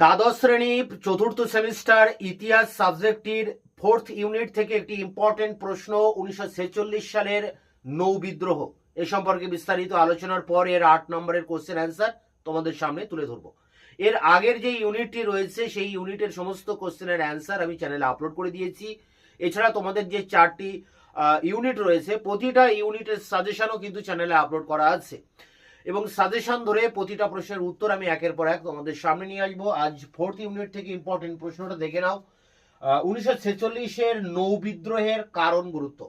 দ্বাদশ শ্রেণি, চতুর্থ সেমিস্টার, ইতিহাস সাবজেক্টটির ফোর্থ ইউনিট থেকে একটি ইম্পর্টেন্ট প্রশ্ন উনিশশো ছেচল্লিশ সালের নৌ বিদ্রোহ। এ সম্পর্কে বিস্তারিত আলোচনার পর এর আট নম্বরের কোশ্চেন অ্যান্সার তোমাদের সামনে তুলে ধরবো। এর আগের যে ইউনিটটি রয়েছে, সেই ইউনিটের সমস্ত কোশ্চেনের অ্যান্সার আমি চ্যানেলে আপলোড করে দিয়েছি। এছাড়া তোমাদের যে চারটি ইউনিট রয়েছে, প্রতিটা ইউনিটের সাজেশনও কিন্তু চ্যানেলে আপলোড করা আছে। এবং সাজেশন ধরে প্রতিটা প্রশ্নের উত্তর আমি একের পর এক তোমাদের সামনে নিয়ে আসব। আজ ফোর্থ ইউনিট থেকে ইম্পর্টেন্ট প্রশ্নটা দেখে নাও। উনিশশো ছেচল্লিশের নৌ বিদ্রোহের কারণ গুরুত্ব।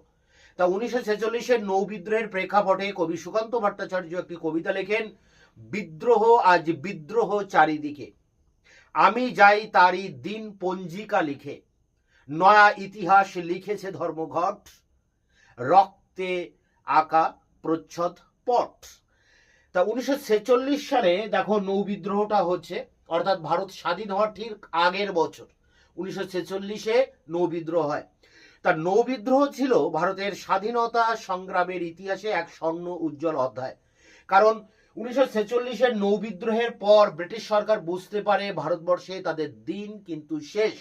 তা উনিশশো ছেচল্লিশের নৌ বিদ্রোহের প্রেক্ষাপটে কবি সুকান্ত ভট্টাচার্য একটি কবিতা লেখেন, বিদ্রোহ আজ বিদ্রোহ চারিদিকে। আমি যাই তারই দিন পঞ্জিকা লিখে। নয়া ইতিহাস লিখেছে ধর্মঘট। রক্তে আঁকা প্রচ্ছদ পট। তা উনিশশো ছেচল্লিশ সালে দেখো নৌ বিদ্রোহটা হচ্ছে, অর্থাৎ ভারত স্বাধীন হওয়ার ঠিক আগের বছর, উনিশশো ছেচল্লিশে নৌ বিদ্রোহ হয়। তা নৌ বিদ্রোহ ছিল ভারতের স্বাধীনতা সংগ্রামের ইতিহাসে এক স্বর্ণ উজ্জ্বল অধ্যায়। কারণ উনিশশো ছেচল্লিশের নৌ বিদ্রোহের পর ব্রিটিশ সরকার বুঝতে পারে ভারতবর্ষে তাদের দিন কিন্তু শেষ।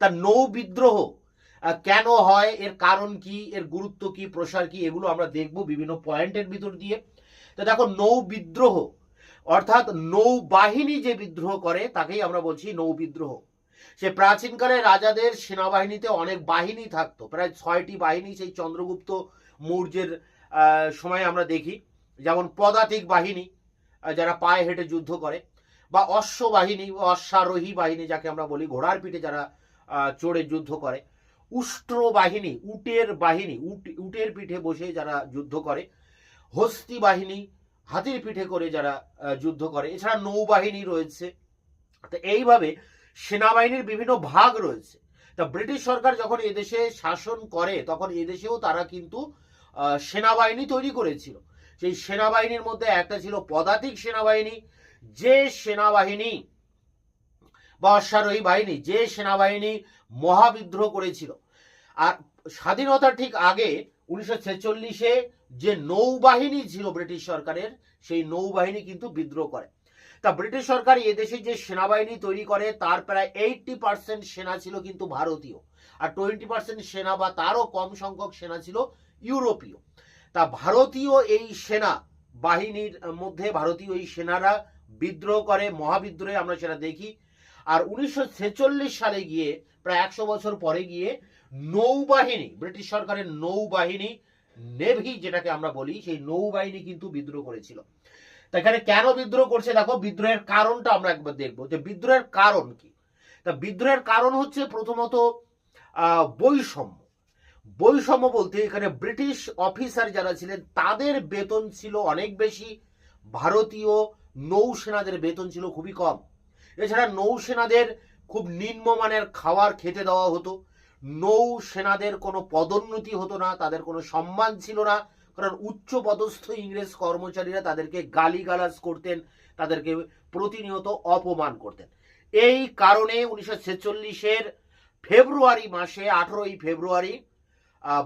তা নৌ বিদ্রোহ কেন হয়, এর কারণ কি, এর গুরুত্ব কি, প্রসার কি, এগুলো আমরা দেখব বিভিন্ন পয়েন্টের ভিতর দিয়ে। তো দেখো, নৌ বিদ্রোহ, অর্থাৎ নৌ বাহিনী যে বিদ্রোহ করে, তাকেই আমরা বলছি নৌ বিদ্রোহ। সে প্রাচীনকালে রাজাদের সেনাবাহিনীতে অনেক বাহিনী থাকতো, প্রায় ছয়টি বাহিনী, সেই চন্দ্রগুপ্ত মৌর্যের সময় আমরা দেখি। যেমন পদাতিক বাহিনী যারা পায়ে হেঁটে যুদ্ধ করে, বা অশ্ব বাহিনী, অশ্বারোহী বাহিনী, যাকে আমরা বলি, ঘোড়ার পিঠে যারা চড়ে যুদ্ধ করে। উষ্ট্র বাহিনী, উটের বাহিনী, উট, উটের পিঠে বসে যারা যুদ্ধ করে হস্তি বাহিনী হাতির পিঠে করে যারা যুদ্ধ করে। এছাড়া নৌবাহিনী রয়েছে। তো এইভাবে সেনাবাহিনীর বিভিন্ন ভাগ রয়েছে। তা ব্রিটিশ সরকার যখন এদেশে শাসন করে, তখন এদেশেও তারা কিন্তু সেনাবাহিনী তৈরি করেছিল। সেই সেনাবাহিনীর মধ্যে একটা ছিল পদাতিক সেনাবাহিনী। যে সেনাবাহিনী বা অশ্বারোহী বাহিনী, যে সেনাবাহিনী মহাবিদ্রোহ করেছিল। আর স্বাধীনতার ঠিক আগে, উনিশশো ছেচল্লিশে যে নৌবাহিনী ছিল ব্রিটিশ সরকারের, সেই নৌবাহিনী কিন্তু বিদ্রোহ করে। তা ব্রিটিশ সরকার এদেশে যে সেনাবাহিনী তৈরি করে, তার প্রায় এইটটি পার্সেন্ট সেনা ছিল কিন্তু ভারতীয়। আর টোয়েন্টি পার্সেন্ট সেনা বা তারও কম সংখ্যক সেনা ছিল ইউরোপীয়। তা ভারতীয় এই সেনা বাহিনীর মধ্যে ভারতীয় এই সেনারা বিদ্রোহ করে, মহাবিদ্রোহে আমরা সেটা দেখি। আর উনিশশো ছেচল্লিশ সালে গিয়ে, প্রায় একশো বছর পরে গিয়ে নৌবাহিনী, ব্রিটিশ সরকারের নৌবাহিনী নেভি, যেটাকে আমরা বলি, সেই নৌবাহিনী কিন্তু বিদ্রোহ করেছিল। তা এখানে কেন বিদ্রোহ করছে? দেখো, বিদ্রোহের কারণটা আমরা একবার দেখব যে বিদ্রোহের কারণ কি? তা বিদ্রোহের কারণ হচ্ছে প্রথমত বৈষম্য। বৈষম্য বলতে এখানে ব্রিটিশ অফিসার যারা ছিলেন, তাদের বেতন ছিল অনেক বেশি। ভারতীয় নৌসেনাদের বেতন ছিল খুবই কম। এছাড়া নৌসেনাদের খুব নিম্নমানের খাবার খেতে দেওয়া হতো। নৌ সেনাদের কোনো পদোন্নতি হতো না, তাদের কোনো সম্মান ছিল না। কারণ উচ্চ পদস্থ ইংরেজ কর্মচারীরা তাদেরকে গালিগালাজ করতেন, তাদেরকে প্রতিনিয়ত অপমান করতেন। এই কারণে উনিশশো ছেচল্লিশের ফেব্রুয়ারি মাসে, আঠেরোই ফেব্রুয়ারি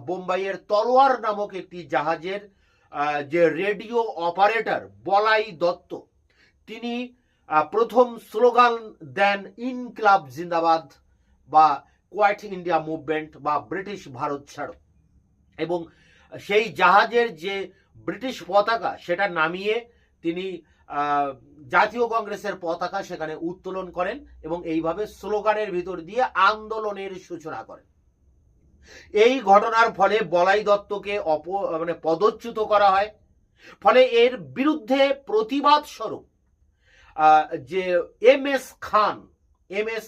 বোম্বাইয়ের তলোয়ার নামক একটি জাহাজের যে রেডিও অপারেটর বলাই দত্ত, তিনি প্রথম স্লোগান দেন ইনক্লাব জিন্দাবাদ বা কোয়াইট ইন্ডিয়া মুভমেন্ট বা ব্রিটিশ ভারত ছাড়ো। এবং সেই জাহাজের যে ব্রিটিশ পতাকা, সেটা নামিয়ে তিনি জাতীয় কংগ্রেসের পতাকা সেখানে উত্তোলন করেন এবং এইভাবে স্লোগানের ভিতর দিয়ে আন্দোলনের সূচনা করেন। এই ঘটনার ফলে বলাই দত্তকে অপ মানে পদচ্যুত করা হয়। ফলে এর বিরুদ্ধে প্রতিবাদ স্বরূপ যে M S Khan, M S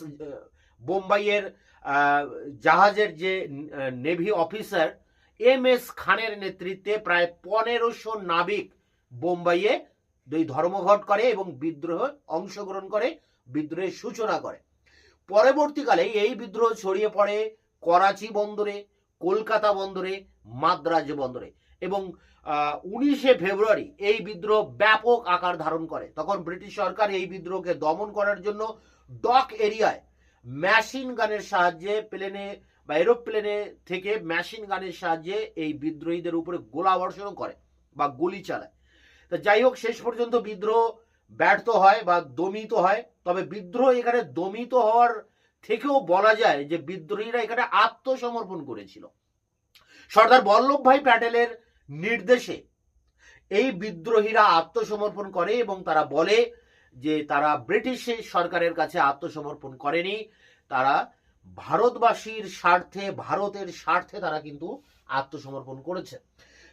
বোম্বাইয়ের জাহাজের যে নেভি অফিসার, এম এস খানের নেতৃত্বে প্রায় পনেরোশো নাবিক বোম্বাইয়ে দুই ধর্মঘট করে এবং বিদ্রোহ অংশগ্রহণ করে, বিদ্রোহের সূচনা করে। পরবর্তীকালে এই বিদ্রোহ ছড়িয়ে পড়ে করাচি বন্দরে, কলকাতা বন্দরে, মাদ্রাজ বন্দরে এবং উনিশে ফেব্রুয়ারি এই বিদ্রোহ ব্যাপক আকার ধারণ করে। তখন ব্রিটিশ সরকার এই বিদ্রোহকে দমন করার জন্য ডক এরিয়ায় মেশিন গানের সাহায্যে প্লেনে বা এরোপ্লেনে থেকে মেশিন গানের সাহায্যে এই বিদ্রোহীদের উপরে গোলা বর্ষণ করে বা গুলি চালায়। তা যাই হোক, শেষ পর্যন্ত বিদ্রোহ ব্যর্থ হয় বা দমিত হয়। তবে বিদ্রোহ এখানে দমিত হওয়ার থেকেও বলা যায় যে বিদ্রোহীরা এখানে আত্মসমর্পণ করেছিল। সর্দার বল্লভভাই প্যাটেলের নির্দেশে এই বিদ্রোহীরা আত্মসমর্পণ করে এবং তারা বলে যে তারা ব্রিটিশ সরকারের কাছে আত্মসমর্পণ করেনি, তারা ভারতবাসীর স্বার্থে, ভারতের স্বার্থে তারা কিন্তু আত্মসমর্পণ করেছে।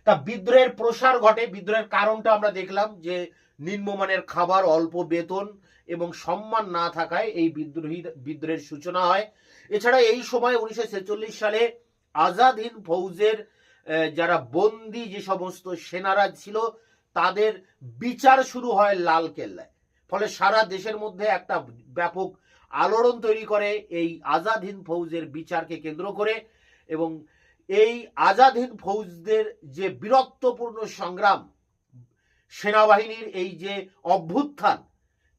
তা বিদ্রোহের প্রসার ঘটে, বিদ্রোহের কারণটা আমরা দেখলাম যে নিম্নমানের খাবার অল্প বেতন এবং সম্মান না থাকায় এই বিদ্রোহী, বিদ্রোহের সূচনা হয়। এছাড়া এই সময় উনিশশো ছেচল্লিশ সালে আজাদ হিন্দ ফৌজের যারা বন্দি যে সমস্ত সেনারা ছিল, তাদের বিচার শুরু হয় লাল কেল্লায়। ফলে সারা দেশের মধ্যে একটা ব্যাপক আলোড়ন তৈরি করে এই আজাদ হিন্দ ফৌজের বিচারকে কেন্দ্র করে এবং এই আজাদ হিন্দ ফৌজদের যে বীরত্বপূর্ণ সংগ্রাম সেনাবাহিনীর এই যে অভ্যুত্থান,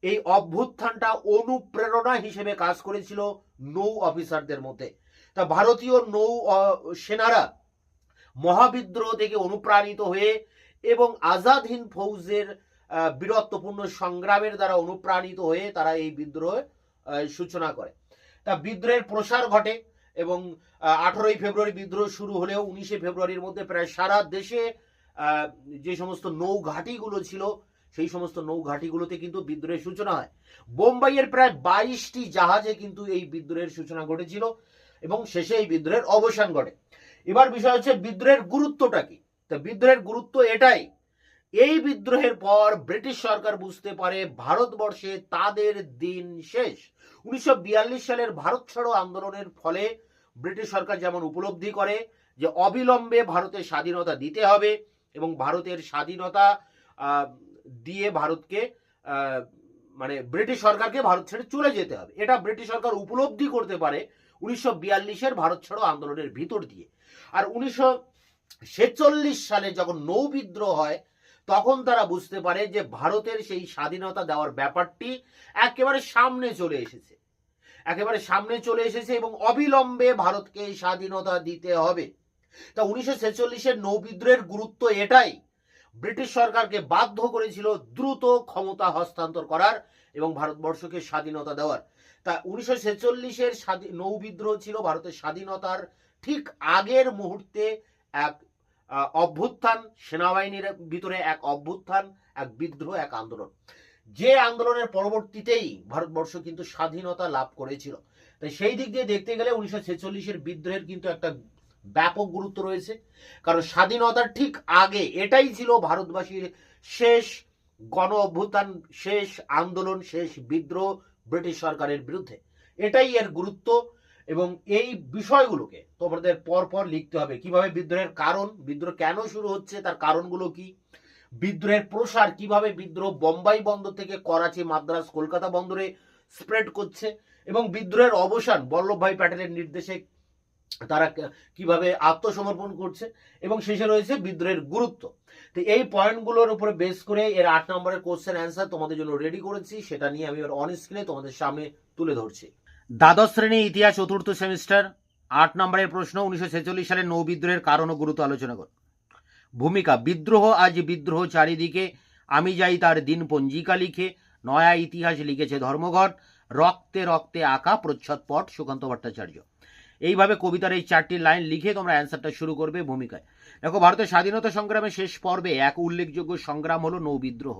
এই অভ্যুত্থানটা অনুপ্রেরণা হিসেবে কাজ করেছিল নৌ অফিসারদের মধ্যে। তা ভারতীয় নৌ সেনারা মহাবিদ্রোহ থেকে অনুপ্রাণিত হয়ে এবং আজাদ হিন্দ ফৌজের বীরত্বপূর্ণ সংগ্রামের দ্বারা অনুপ্রাণিত হয়ে তারা এই বিদ্রোহ সূচনা করে। তা বিদ্রোহের প্রসার ঘটে এবং আঠারোই ফেব্রুয়ারি বিদ্রোহ শুরু হলেও উনিশে ফেব্রুয়ারির মধ্যে প্রায় সারা দেশে যে সমস্ত নৌ ঘাঁটিগুলো ছিল, সেই সমস্ত নৌ ঘাঁটিগুলোতে কিন্তু বিদ্রোহের সূচনা হয়। বোম্বাইয়ের প্রায় বাইশটি জাহাজে কিন্তু এই বিদ্রোহের সূচনা ঘটেছিল এবং শেষে এই বিদ্রোহের অবসান ঘটে। এবার বিষয় হচ্ছে বিদ্রোহের গুরুত্বটা কি? তা বিদ্রোহের গুরুত্ব এটাই এই বিদ্রোহের পর ব্রিটিশ সরকার বুঝতে পারে ভারতবর্ষে তাদের দিন শেষ। উনিশশো বিয়াল্লিশ সালের ভারত ছাড়ো আন্দোলনের ফলে ব্রিটিশ সরকার যেমন উপলব্ধি করে যে অবিলম্বে ভারতের স্বাধীনতা দিতে হবে এবং ভারতের স্বাধীনতা দিয়ে ভারতকে মানে ব্রিটিশ সরকারকে ভারত ছেড়ে চলে যেতে হবে। এটা ব্রিটিশ সরকার উপলব্ধি করতে পারে উনিশশো বিয়াল্লিশের ভারত ছাড়ো আন্দোলনের ভিতর দিয়ে। আর উনিশশো ছেচল্লিশ সালে যখন নৌ বিদ্রোহ হয় তখন তারা বুঝতে পারে যে ভারতের সেই স্বাধীনতা দেওয়ার ব্যাপারটি একেবারে সামনে চলে এসেছে। একেবারে সামনে চলে এসেছে এবং অবিলম্বে ভারতকে স্বাধীনতা দিতে হবে। তা উনিশশো ছেচল্লিশের নৌ বিদ্রোহের গুরুত্ব এটাই। ব্রিটিশ সরকারকে বাধ্য করেছিল দ্রুত ক্ষমতা হস্তান্তর করার এবং ভারতবর্ষকে স্বাধীনতা দেওয়ার। তা উনিশশো ছেচল্লিশের নৌ বিদ্রোহ ছিল ভারতের স্বাধীনতার ঠিক আগের মুহূর্তে এক অভ্যুত্থান সেনাবাহিনীর ভিতরে এক অভ্যুত্থান, এক বিদ্রোহ, এক আন্দোলন। যে আন্দোলনের পরবর্তীতেই ভারতবর্ষ কিন্তু স্বাধীনতা লাভ করেছিল। তাই সেই দিক দিয়ে দেখতে গেলে উনিশশো ছেচল্লিশের বিদ্রোহের কিন্তু একটা ব্যাপক গুরুত্ব রয়েছে। কারণ স্বাধীনতার ঠিক আগে এটাই ছিল ভারতবাসীর শেষ গণ অভ্যুত্থান, শেষ আন্দোলন, শেষ বিদ্রোহ ব্রিটিশ সরকারের বিরুদ্ধে। এটাই এর গুরুত্ব। এবং এই বিষয়গুলোকে তোমাদের পর পর লিখতে হবে। কীভাবে বিদ্রোহের কারণ, বিদ্রোহ কেন শুরু হচ্ছে, তার কারণগুলো কি? বিদ্রোহের প্রসার কীভাবে বিদ্রোহ বোম্বাই বন্দর থেকে করাচি মাদ্রাজ কলকাতা বন্দরে স্প্রেড করছে এবং বিদ্রোহের অবসান বল্লভভাই প্যাটেলের নির্দেশে তারা কীভাবে আত্মসমর্পণ করছে এবং শেষে রয়েছে বিদ্রোহের গুরুত্ব। তো এই পয়েন্টগুলোর উপরে বেস করে এর আট নম্বরের কোশ্চেন অ্যান্সার তোমাদের জন্য রেডি করেছি। সেটা নিয়ে আমি অন স্ক্রিনে তোমাদের সামনে তুলে ধরছি। দ্বাদশ শ্রেণি ইতিহাস চতুর্থ সেমিস্টার, আট নম্বরের প্রশ্ন, উনিশশো ছেচল্লিশ সালের নৌ বিদ্রোহের কারণ ও গুরুত্ব আলোচনা কর ভূমিকা, বিদ্রোহ, আজ বিদ্রোহ চারিদিকে, আমি যাই তার দিন পঞ্জিকা লিখে, নয়া ইতিহাস লিখেছে ধর্মঘট, রক্তে রক্তে আঁকা প্রচ্ছদপট সুকান্ত ভট্টাচার্য। এইভাবে কবিতার এই চারটি লাইন লিখে তোমরা অ্যান্সারটা শুরু করবে ভূমিকায়। দেখো, ভারতের স্বাধীনতা সংগ্রামের শেষ পর্বে এক উল্লেখযোগ্য সংগ্রাম হলো নৌ বিদ্রোহ।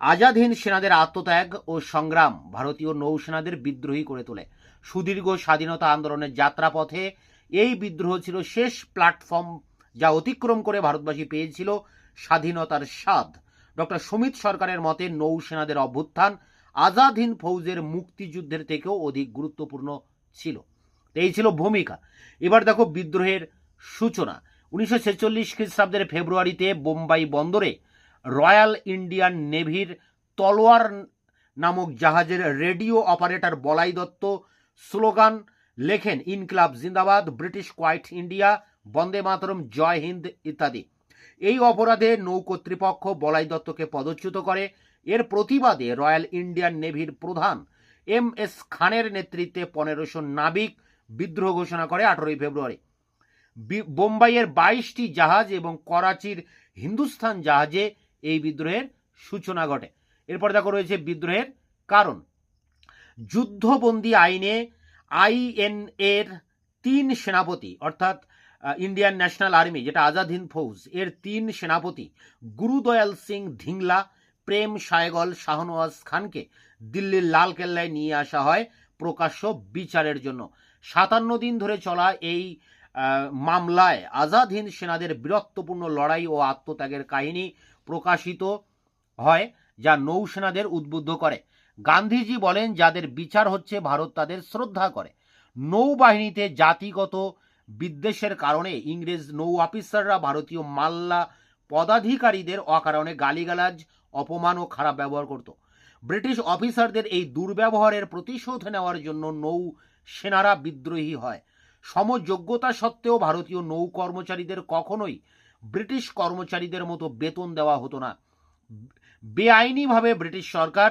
আজাদহীন সেনাদের আত্মত্যাগ ও সংগ্রাম ভারতীয় নৌসেনাদের বিদ্রোহী করে তোলে। সুদীর্ঘ স্বাধীনতা আন্দোলনের যাত্রাপথে এই বিদ্রোহ ছিল শেষ প্ল্যাটফর্ম যা অতিক্রম করে ভারতবাসী পেয়েছিল স্বাধীনতার স্বাদ। ডক্টর সুমিত সরকারের মতে, নৌসেনাদের অভ্যুত্থান আজাদহীন ফৌজের মুক্তিযুদ্ধের থেকেও অধিক গুরুত্বপূর্ণ ছিল। এই ছিল ভূমিকা। এবার দেখো বিদ্রোহের সূচনা। উনিশশো ছেচল্লিশ খ্রিস্টাব্দের ফেব্রুয়ারিতে বোম্বাই বন্দরে রয়্যাল ইন্ডিয়ান নেভির তলোয়ার নামক জাহাজের রেডিও অপারেটর বলাই দত্ত স্লোগান লেখেন, ইনকলাব জিন্দাবাদ, ব্রিটিশ কোয়াইট ইন্ডিয়া, বন্দে মাতরম, জয় হিন্দ, ইত্যাদি। এই অপরাধে নৌ কর্তৃপক্ষ বলাই দত্তকে পদচ্যুত করে। এর প্রতিবাদে রয়্যাল ইন্ডিয়ান নেভির প্রধান এম এস খানের নেতৃত্বে পনেরোশো নাবিক বিদ্রোহ ঘোষণা করে আঠারোই ফেব্রুয়ারি। বোম্বাইয়ের বাইশটি জাহাজ এবং করাচির হিন্দুস্তান জাহাজে এই বিদ্রোহের সূচনা ঘটে। এরপর দেখো রয়েছে বিদ্রোহের কারণ। যুদ্ধবন্দী আইনে আইএন এর তিন সেনাপতি, অর্থাৎ ইন্ডিয়ান ন্যাশনাল আর্মি, যেটা আজাদ হিন্দ ফৌজ, এর তিন সেনাপতি, গুরুদয়াল সিং ধিংলা প্রেম সায়গল শাহনওয়াজ খানকে দিল্লির লাল কেল্লায় নিয়ে আসা হয় প্রকাশ্য বিচারের জন্য। সাতান্ন দিন ধরে চলা এই মামলায় আজাদ হিন্দ সেনাদের বীরত্বপূর্ণ লড়াই ও আত্মত্যাগের কাহিনী প্রকাশিত হয়, যা নৌসেনাদের উদ্বুদ্ধ করে। গান্ধীজি বলেন, যাদের বিচার হচ্ছে, ভারত তাদের শ্রদ্ধা করে। নৌবাহিনীতে জাতিগত বিদ্বেষের কারণে ইংরেজ নৌ অফিসাররা ভারতীয় মাল্লা পদাধিকারীদের অকারণে গালিগালাজ, অপমান ও খারাপ ব্যবহার করত। ব্রিটিশ অফিসারদের এই দুর্ব্যবহারের প্রতিশোধ নেওয়ার জন্য নৌ সেনারা বিদ্রোহী হয়। সমযোগ্যতা সত্ত্বেও ভারতীয় নৌ কর্মচারীদের কখনোই ব্রিটিশ কর্মচারীদের মতো বেতন দেওয়া হতো না। বেআইনিভাবে ব্রিটিশ সরকার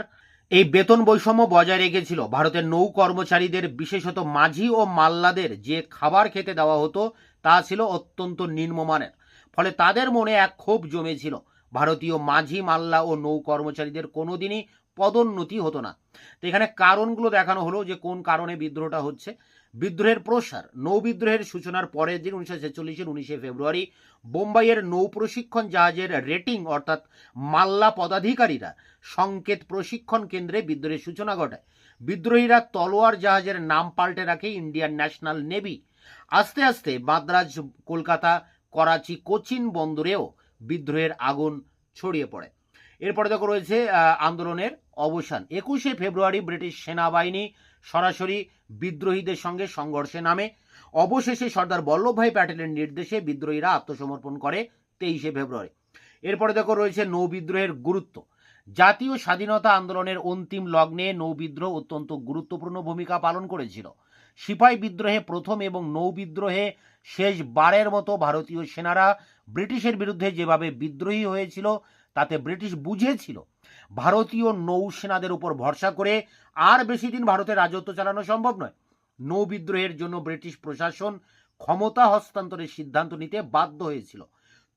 এই বেতন বৈষম্য বজায় রেখেছিল। ভারতের নৌ কর্মচারীদের, বিশেষত মাঝি ও মাল্লাদের, যে খাবার খেতে দেওয়া হতো, তা ছিল অত্যন্ত নিম্নমানের। ফলে তাদের মনে এক ক্ষোভ জমেছিল। ভারতীয় মাঝি, মাল্লা ও নৌ কর্মচারীদের কোনোদিনই পদোন্নতি হতো না। তো এখানে কারণগুলো দেখানো হলো যে কোন কারণে বিদ্রোহটা হচ্ছে। বিদ্রোহের প্রসার, নৌ বিদ্রোহের সূচনার পরের দিন উনিশশো ছেচল্লিশের উনিশে ফেব্রুয়ারি বোম্বাইয়ের নৌ প্রশিক্ষণ জাহাজের রেটিং অর্থাৎ মাল্লা পদাধিকারীরা সংকেত প্রশিক্ষণ কেন্দ্রে বিদ্রোহের সূচনা ঘটায়। বিদ্রোহীরা তলোয়ার জাহাজের নাম পাল্টে রাখে ইন্ডিয়ান ন্যাশনাল নেভি। আস্তে আস্তে মাদ্রাজ, কলকাতা, করাচি, কোচিন বন্দরেও বিদ্রোহের আগুন ছড়িয়ে পড়ে। এরপরে দেখো রয়েছে আন্দোলনের অবসান। একুশে ফেব্রুয়ারি ব্রিটিশ সেনাবাহিনী সরাসরি বিদ্রোহীদের সঙ্গে সংঘর্ষে নামে। অবশেষে সর্দার বল্লভভাই প্যাটেলের নির্দেশে বিদ্রোহীরা আত্মসমর্পণ করে তেইশে ফেব্রুয়ারি। এরপরে দেখো রয়েছে নৌ বিদ্রোহের গুরুত্ব। জাতীয় স্বাধীনতা আন্দোলনের অন্তিম লগ্নে নৌবিদ্রোহ অত্যন্ত গুরুত্বপূর্ণ ভূমিকা পালন করেছিল। সিপাই বিদ্রোহে প্রথম এবং নৌবিদ্রোহে শেষ বারের মতো ভারতীয় সেনারা ব্রিটিশের বিরুদ্ধে যেভাবে বিদ্রোহী হয়েছিল তাতে ব্রিটিশ বুঝেছিল ভারতীয় নৌসেনাদের উপর ভরসা করে আর বেশি দিন ভারতের রাজত্ব চালানো সম্ভব নয়। নৌ বিদ্রোহের জন্য ব্রিটিশ প্রশাসন ক্ষমতা হস্তান্তরের সিদ্ধান্ত নিতে বাধ্য হয়েছিল।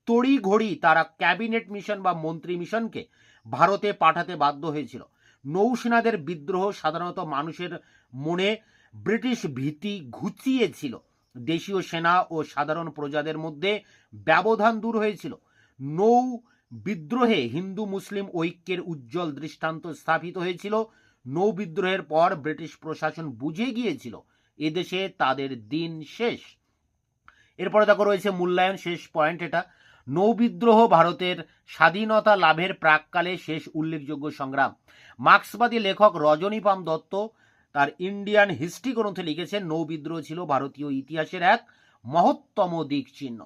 তড়ি ঘড়ি তারা ক্যাবিনেট মিশন বা মন্ত্রী মিশনকে ভারতে পাঠাতে বাধ্য হয়েছিল। নৌসেনাদের বিদ্রোহ সাধারণত মানুষের মনে ব্রিটিশ ভীতি ঘুচিয়েছিল। দেশীয় সেনা ও সাধারণ প্রজাদের মধ্যে ব্যবধান দূর হয়েছিল। নৌ বিদ্রোহে হিন্দু মুসলিম ঐক্যের উজ্জ্বল দৃষ্টান্ত স্থাপিত হয়েছিল। নৌ বিদ্রোহের পর ব্রিটিশ প্রশাসন বুঝে গিয়েছিল, এদেশে তাদের দিন শেষ। এরপরে দেখো রয়েছে মূল্যায়ন শেষ পয়েন্ট এটা। নৌবিদ্রোহ ভারতের স্বাধীনতা লাভের প্রাককালে শেষ উল্লেখযোগ্য সংগ্রাম। মার্ক্সবাদী লেখক রজনীপাম দত্ত তার ইন্ডিয়ান হিস্ট্রি গ্রন্থে লিখেছেন নৌবিদ্রোহ ছিল ভারতীয় ইতিহাসের এক মহত্তম দিক চিহ্ন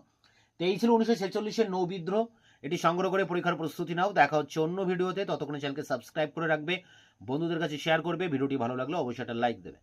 তো এই ছিল উনিশশো ছেচল্লিশের নৌবিদ্রোহ এটি সংগ্রহ করে পরীক্ষার প্রস্তুতি নাও। দেখা হচ্ছে অন্য ভিডিওতে। ততক্ষণে চ্যানেলকে সাবস্ক্রাইব করে রাখবে। বন্ধুদের কাছে শেয়ার করবে। ভিডিওটি ভালো লাগলে অবশ্যই একটা লাইক দেবে।